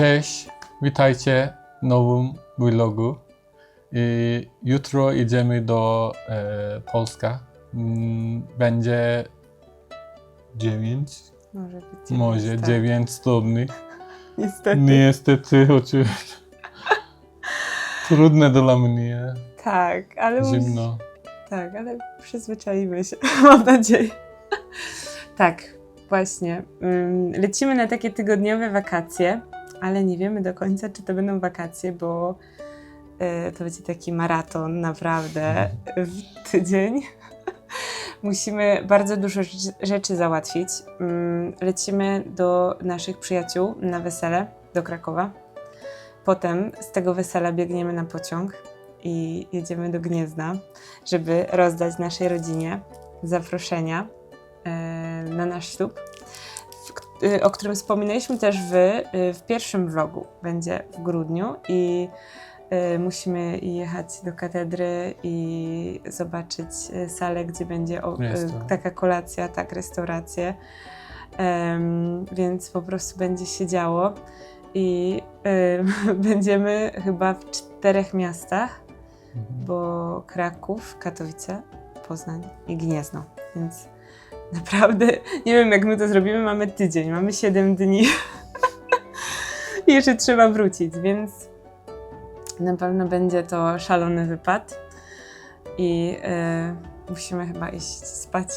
Cześć, witajcie w nowym vlogu. I jutro idziemy do e, Polska. Mm, Będzie 9, Może być. może tak. 9 stopni. Niestety. Niestety, oczywiście. Trudne dla mnie, Tak, ale mus- zimno. Tak, ale przyzwyczaimy się, mam nadzieję. tak, właśnie. Ym, Lecimy na takie tygodniowe wakacje, ale nie wiemy do końca, czy to będą wakacje, bo y, to będzie taki maraton naprawdę w tydzień. Musimy bardzo dużo rzeczy- załatwić. Ym, Lecimy do naszych przyjaciół na wesele do Krakowa. Potem z tego wesela biegniemy na pociąg i jedziemy do Gniezna, żeby rozdać naszej rodzinie zaproszenia e, na nasz ślub, o którym wspominaliśmy też w, y, w pierwszym vlogu. Będzie w grudniu i y, musimy jechać do katedry i zobaczyć y, salę, gdzie będzie o, y, taka kolacja, tak, restaurację. Em, więc po prostu będzie się działo i y, będziemy chyba w czterech miastach Mhm. bo Kraków, Katowice, Poznań i Gniezno. Więc naprawdę nie wiem, jak my to zrobimy. Mamy tydzień, mamy 7 dni. I jeszcze trzeba wrócić, więc na pewno będzie to szalony wypad. I e, musimy chyba iść spać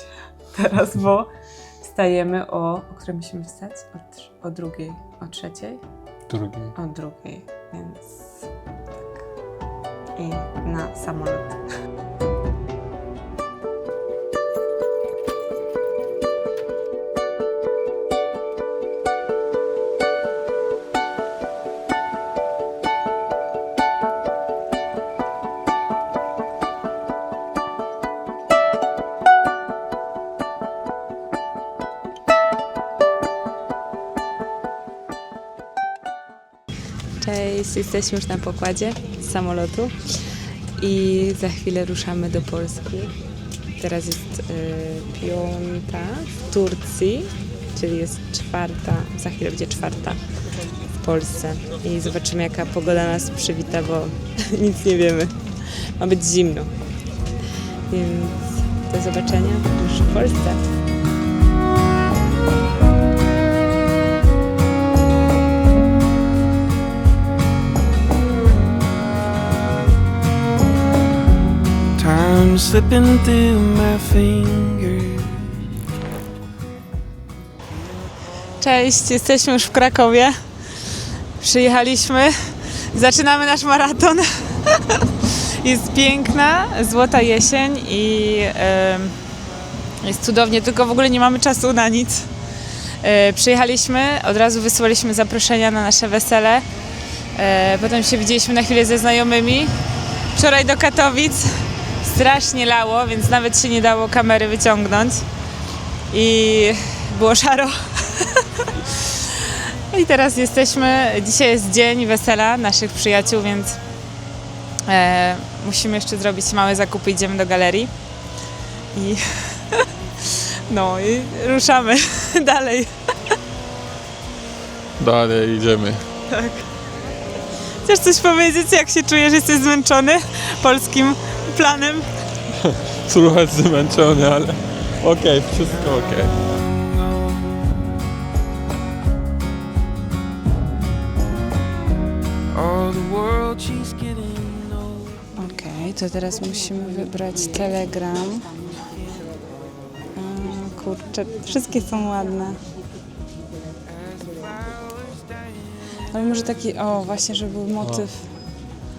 teraz, bo wstajemy o. O której musimy wstać? O, trz- o drugiej, o trzeciej? Drugi. O drugiej, więc tak. I na samolot. Jesteśmy już na pokładzie z samolotu i za chwilę ruszamy do Polski. Teraz jest y, piąta w Turcji, czyli jest czwarta, za chwilę będzie czwarta w Polsce i zobaczymy jaka pogoda nas przywita, bo nic nie wiemy. Ma być zimno. Więc do zobaczenia już w Polsce. Slipping through my fingers. Cześć, jesteśmy już w Krakowie. Przyjechaliśmy, zaczynamy nasz maraton. Jest piękna, złota jesień i jest cudownie, tylko w ogóle nie mamy czasu na nic. E, przyjechaliśmy, od razu wysłaliśmy zaproszenia na nasze wesele. E, potem się widzieliśmy na chwilę ze znajomymi. Wczoraj do Katowic strasznie lało, więc nawet się nie dało kamery wyciągnąć. I było szaro. I teraz jesteśmy, dzisiaj jest dzień wesela naszych przyjaciół, więc e, musimy jeszcze zrobić małe zakupy, idziemy do galerii i no i ruszamy dalej. Dalej idziemy. Chcesz coś powiedzieć, jak się czujesz, jesteś zmęczony polskim planem? Trochę zmęczony, ale okej, wszystko okej. Old. Okej, to teraz musimy wybrać telegram. Kurczę, wszystkie są ładne. Ale może taki, o właśnie, żeby był motyw.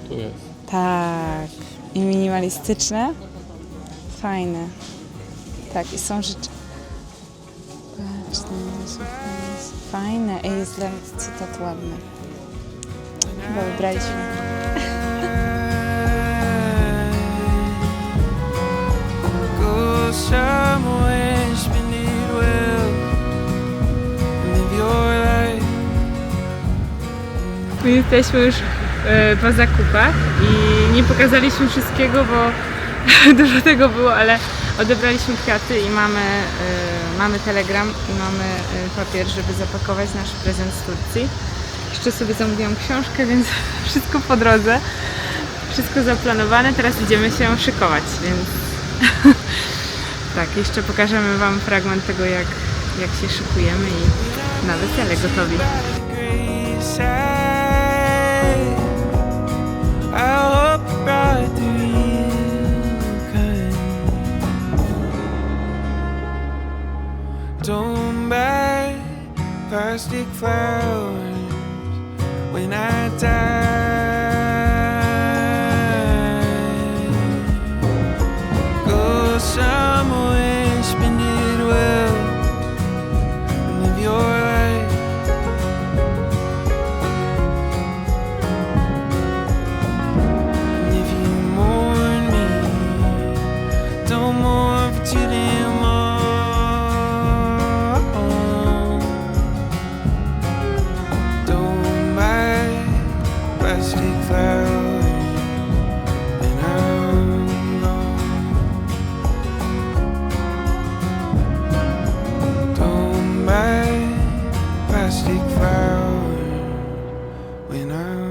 Tu jest. Tak. I minimalistyczne. Fajne. Tak, i są rzeczy. Fajne. Ej, jest dla cytat ładny. Chyba wybraliśmy. My jesteśmy już e, po zakupach i nie pokazaliśmy wszystkiego, bo dużo tego było, ale odebraliśmy kwiaty i mamy, e, mamy telegram i mamy e, papier, żeby zapakować nasz prezent z Turcji. jeszcze sobie zamówiłam książkę, więc wszystko po drodze. Wszystko zaplanowane, teraz idziemy się szykować, więc tak, jeszcze pokażemy Wam fragment tego, jak, jak się szykujemy i na wesele gotowi. Don't buy plastic flowers when I die. When I'm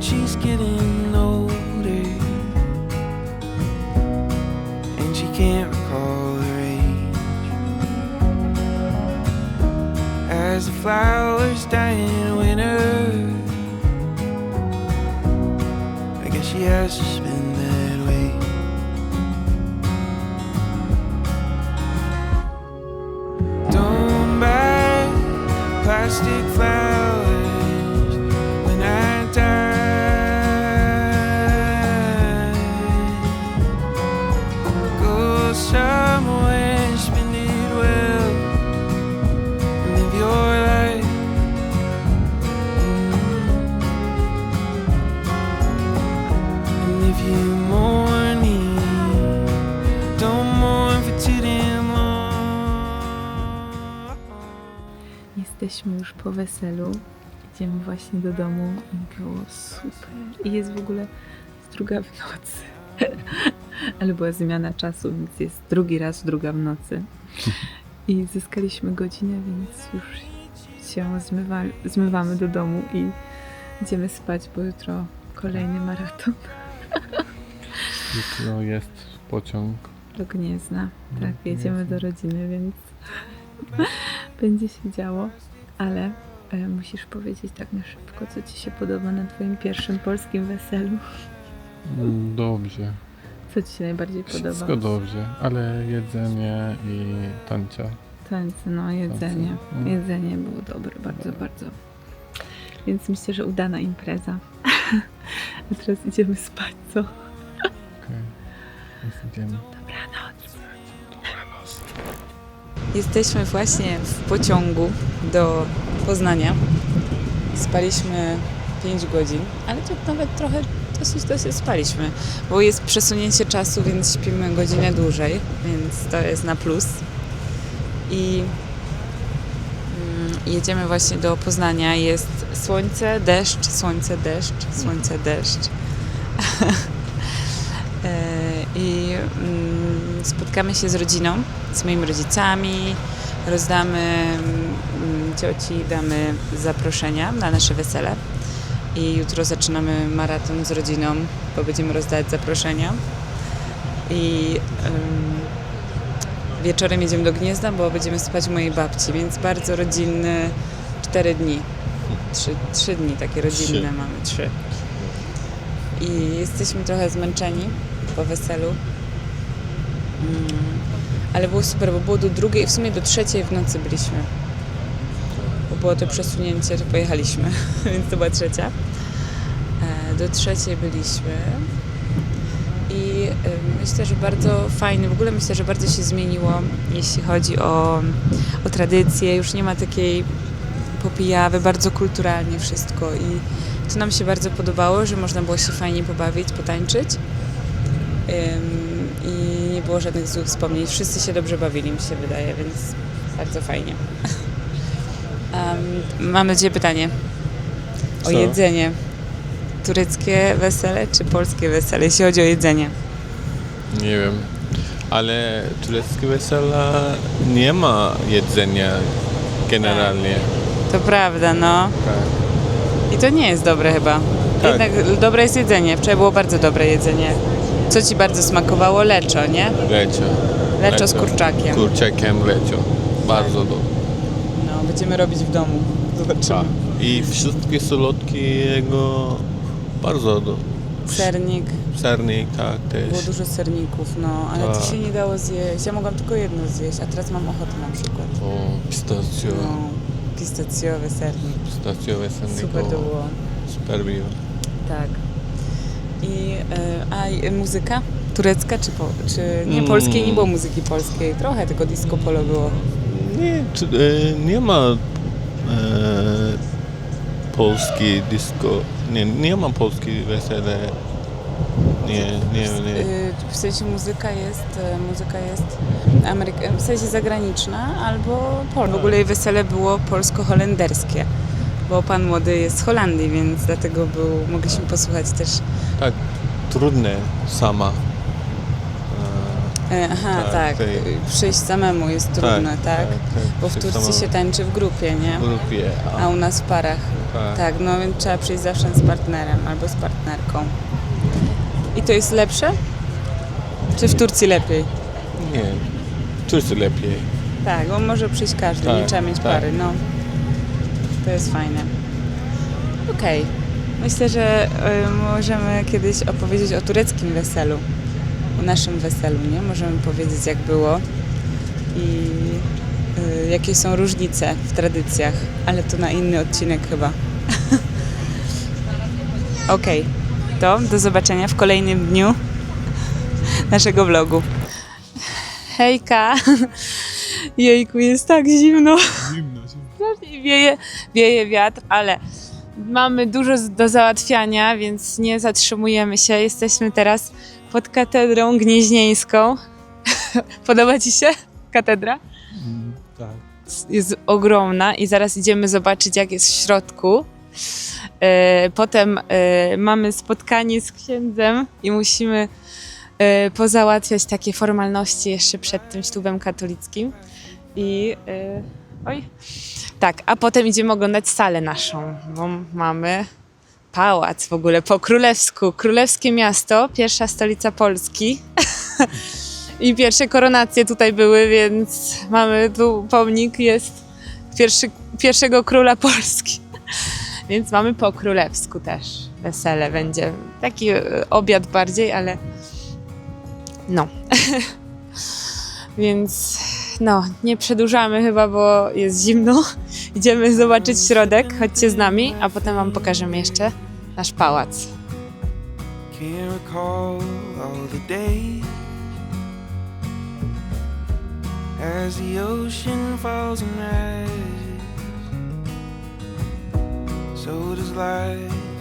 she's getting older. And she can't recall. As the flowers die po weselu. Idziemy właśnie do domu i było super. I jest w ogóle druga w nocy. Ale była zmiana czasu, więc jest drugi raz druga w nocy. I zyskaliśmy godzinę, więc już się zmywa, zmywamy do domu i idziemy spać, bo jutro kolejny maraton Jutro jest pociąg. do Gniezna. Tak, jedziemy do rodziny, więc będzie się działo. Ale e, musisz powiedzieć tak na szybko, co Ci się podoba na Twoim pierwszym polskim weselu. Dobrze. Co Ci się najbardziej podoba? Wszystko dobrze, ale jedzenie i tańca. Tańce, no jedzenie. Tańce, mm. Jedzenie było dobre, bardzo, bardzo. Więc myślę, że udana impreza. A teraz idziemy spać, co? Okej. Więc idziemy. Dobranoc. Jesteśmy właśnie w pociągu do Poznania. Spaliśmy 5 godzin, ale to nawet trochę dosyć, dosyć spaliśmy, bo jest przesunięcie czasu, więc śpimy godzinę dłużej, więc to jest na plus. i mm, jedziemy właśnie do Poznania. Jest słońce, deszcz, słońce, deszcz, słońce, deszcz. E, I mm, spotkamy się z rodziną, z moimi rodzicami, rozdamy mm, cioci, damy zaproszenia na nasze wesele. I jutro zaczynamy maraton z rodziną, bo będziemy rozdawać zaproszenia. I em, wieczorem jedziemy do Gniezna, bo będziemy spać u mojej babci, więc bardzo rodzinny, cztery dni. Trzy, trzy dni takie rodzinne Trzy. mamy, trzy. I jesteśmy trochę zmęczeni po weselu. Mm, ale było super, bo było do drugiej, w sumie do trzeciej w nocy byliśmy. Bo było to przesunięcie, to pojechaliśmy, więc to była trzecia. E, Do trzeciej byliśmy. I myślę, że bardzo fajnie, w ogóle myślę, że bardzo się zmieniło, jeśli chodzi o, o tradycje. Już nie ma takiej popijawy, bardzo kulturalnie wszystko i to nam się bardzo podobało, że można było się fajnie pobawić, potańczyć. Było żadnych złych wspomnień. Wszyscy się dobrze bawili, mi się wydaje, więc bardzo fajnie. Em, mam do Ciebie pytanie o Co? jedzenie. Tureckie wesele czy polskie wesele, jeśli chodzi o jedzenie? Nie wiem. Ale tureckie wesela nie ma jedzenia generalnie. To prawda, no. Tak. I to nie jest dobre chyba. Tak. Jednak dobre jest jedzenie. Wczoraj było bardzo dobre jedzenie. Co Ci bardzo smakowało? Leczo, nie? Lecio. Leczo z kurczakiem. Kurczakiem lecio. Bardzo dobre. No, będziemy robić w domu. Zobaczymy. Tak. I wszystkie słodkie jego bardzo do. Sernik. Sernik, tak też. Było dużo serników, no, ale to Tak. się nie dało zjeść. Ja mogłam tylko jedno zjeść, a teraz mam ochotę na przykład. O, pistacjo. No, pistacjowy sernik. Pistacjowe sernik. Super to było. Super było. Tak. I, e, a muzyka? Turecka czy, po, czy nie Mm. polskiej? Nie było muzyki polskiej. Trochę tylko disco polo było. Nie, czy, e, nie ma e, polski disco. Nie, nie ma polski wesele. Nie, nie, nie. Y, W sensie muzyka jest, e, muzyka jest Ameryka, w sensie zagraniczna albo polska. W ogóle jej wesele było polsko-holenderskie, bo pan młody jest z Holandii, więc dlatego był, mogliśmy posłuchać też. Tak, trudne sama. E, Aha, Tak, tak, tej- przyjść samemu jest trudne, tak? Bo w tak, Turcji sama się tańczy w grupie, nie? W grupie. A u nas w parach. tak. Tak, no więc trzeba przyjść zawsze z partnerem albo z partnerką. I to jest lepsze? Czy w Turcji lepiej? Nie, Turcy lepiej. Tak, bo może przyjść każdy, nie Tak, trzeba mieć tak. pary, no. To jest fajne. Okej. Myślę, że y, możemy kiedyś opowiedzieć o tureckim weselu. O naszym weselu, nie? Możemy powiedzieć, jak było i y, jakie są różnice w tradycjach, ale to na inny odcinek chyba. Okej, to do zobaczenia w kolejnym dniu naszego vlogu. Hejka! Jejku, jest tak zimno. Wieje, wieje wiatr, ale mamy dużo do załatwiania, więc nie zatrzymujemy się. Jesteśmy teraz pod katedrą gnieźnieńską. Podoba Ci się katedra? Tak. Jest ogromna i zaraz idziemy zobaczyć, jak jest w środku. E, Potem e, mamy spotkanie z księdzem i musimy e, pozałatwiać takie formalności jeszcze przed tym ślubem katolickim. I oj. Tak, a potem idziemy oglądać salę naszą, bo mamy pałac w ogóle po królewsku. Królewskie miasto, pierwsza stolica Polski. I pierwsze koronacje tutaj były, więc mamy tu pomnik, jest pierwszy, pierwszego króla Polski. Więc mamy po królewsku też wesele będzie. Taki e, obiad bardziej, ale no. Więc no, nie przedłużamy chyba, bo jest zimno. Idziemy zobaczyć środek, chodźcie z nami, a potem wam pokażemy jeszcze nasz pałac. Recall all the days as the ocean falls and rises. So does life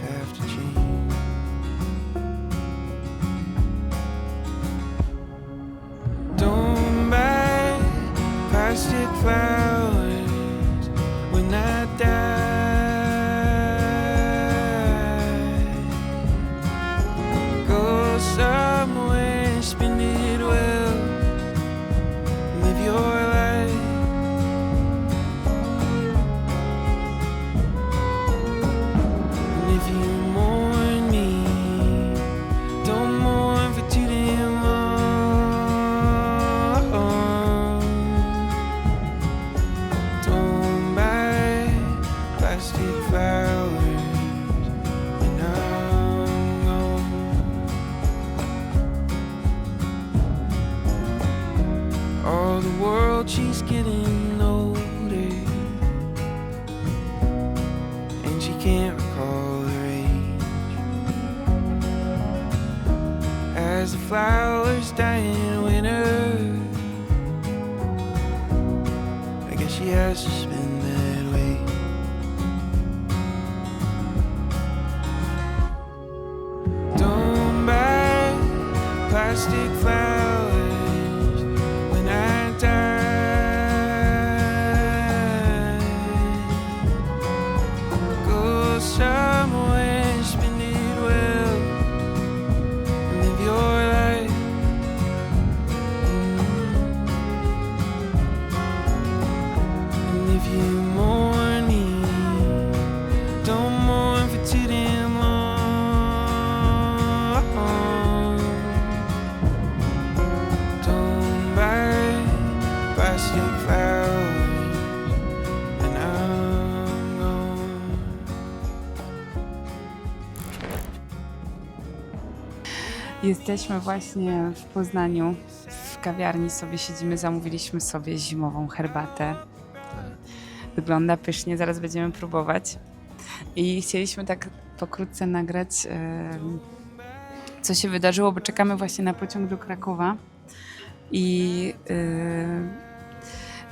Jesteśmy właśnie w Poznaniu. W kawiarni sobie siedzimy, zamówiliśmy sobie zimową herbatę. Wygląda pysznie, zaraz będziemy próbować. I chcieliśmy tak pokrótce nagrać, co się wydarzyło, bo czekamy właśnie na pociąg do Krakowa. I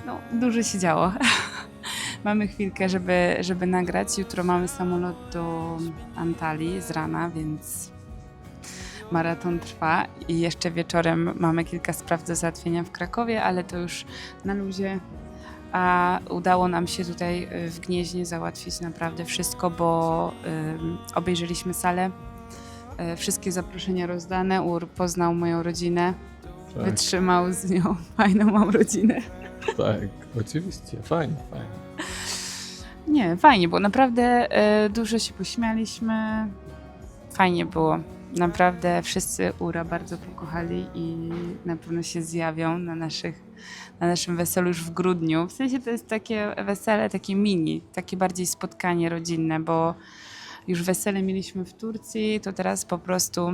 no, dużo się działo. mamy chwilkę, żeby, żeby nagrać. Jutro mamy samolot do Antalii z rana, więc maraton trwa i jeszcze wieczorem mamy kilka spraw do załatwienia w Krakowie, ale to już na luzie. A udało nam się tutaj y, w Gnieźnie załatwić naprawdę wszystko, bo ym, obejrzeliśmy salę. y, Wszystkie zaproszenia rozdane. Ur poznał moją rodzinę, Tak, wytrzymał z nią fajną mam rodzinę. tak, oczywiście, fajnie, fajnie. Nie, fajnie, bo naprawdę e, dużo się pośmialiśmy. Fajnie było. Naprawdę wszyscy Ura bardzo pokochali i na pewno się zjawią na, naszych, na naszym weselu już w grudniu. W sensie to jest takie wesele, takie mini, takie bardziej spotkanie rodzinne, bo już wesele mieliśmy w Turcji, to teraz po prostu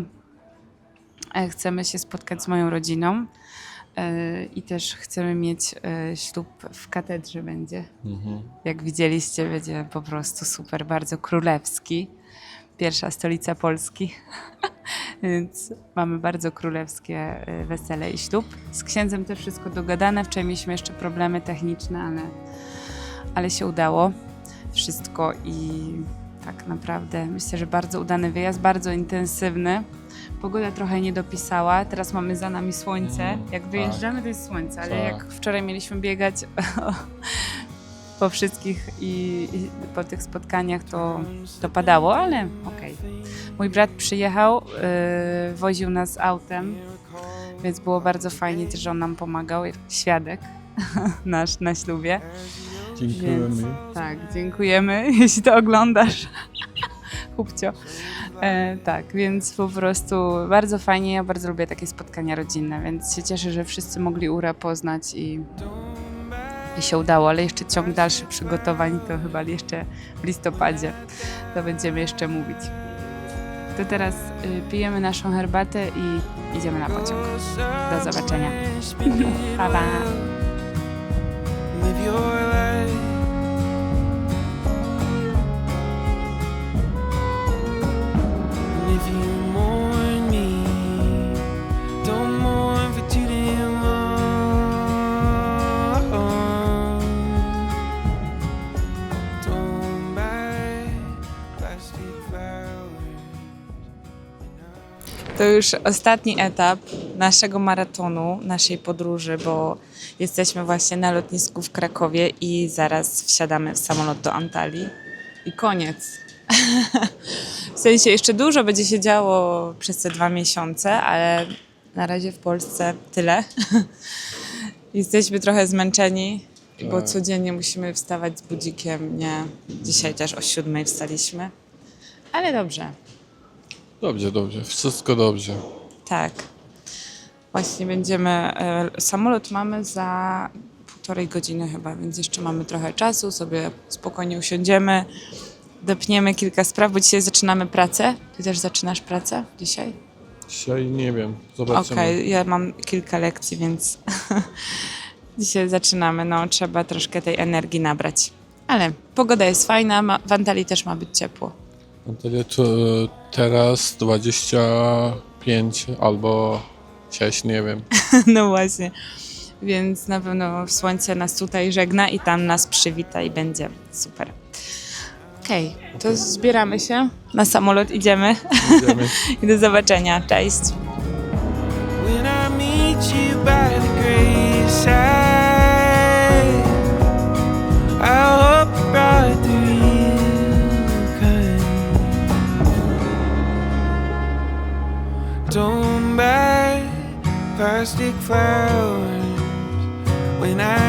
e, chcemy się spotkać z moją rodziną e, i też chcemy mieć e, ślub w katedrze będzie Mhm. jak widzieliście, będzie po prostu super, bardzo królewski. Pierwsza stolica Polski. Więc mamy bardzo królewskie y, wesele i ślub. Z księdzem też wszystko dogadane. Wczoraj mieliśmy jeszcze problemy techniczne, ale, ale się udało wszystko i tak naprawdę myślę, że bardzo udany wyjazd, bardzo intensywny. Pogoda trochę nie dopisała. Teraz mamy za nami słońce. Mm, Jak wyjeżdżamy, to jest słońce, ale Tak. jak wczoraj mieliśmy biegać po wszystkich i, i po tych spotkaniach to, to padało, ale okej. Mój brat przyjechał, yy, woził nas autem, więc było bardzo fajnie też, że on nam pomagał, jak świadek nasz na ślubie. Dziękujemy. Więc, tak, dziękujemy, jeśli to oglądasz. Chłopcio. E, tak, więc po prostu bardzo fajnie, ja bardzo lubię takie spotkania rodzinne, więc się cieszę, że wszyscy mogli Ura poznać i, i się udało, ale jeszcze ciąg dalszy przygotowań to chyba jeszcze w listopadzie, to będziemy jeszcze mówić. To teraz y, pijemy naszą herbatę i idziemy na pociąg. Do zobaczenia. Pa, pa. To już ostatni etap naszego maratonu, naszej podróży, bo jesteśmy właśnie na lotnisku w Krakowie i zaraz wsiadamy w samolot do Antalii. I koniec. w sensie jeszcze dużo będzie się działo przez te dwa miesiące, ale na razie w Polsce tyle. jesteśmy trochę zmęczeni, bo Tak. codziennie musimy wstawać z budzikiem. Nie, dzisiaj też o siódmej wstaliśmy. Ale dobrze. Dobrze, dobrze, wszystko dobrze. Tak. Właśnie będziemy. E, samolot mamy za półtorej godziny chyba, więc jeszcze mamy trochę czasu. Sobie spokojnie usiądziemy, dopniemy kilka spraw, bo dzisiaj zaczynamy pracę. Ty też zaczynasz pracę dzisiaj? Dzisiaj nie wiem, zobaczymy. Okej, ja mam kilka lekcji, więc dzisiaj zaczynamy, no trzeba troszkę tej energii nabrać. Ale pogoda jest fajna, ma, w Antalii też ma być ciepło. Antalya to teraz 25 albo 6, nie wiem. No właśnie. Więc na pewno słońce nas tutaj żegna i tam nas przywita i będzie super. Okej, to zbieramy się. Na samolot idziemy Idziemy. i do zobaczenia. Cześć. Plastic flowers when I.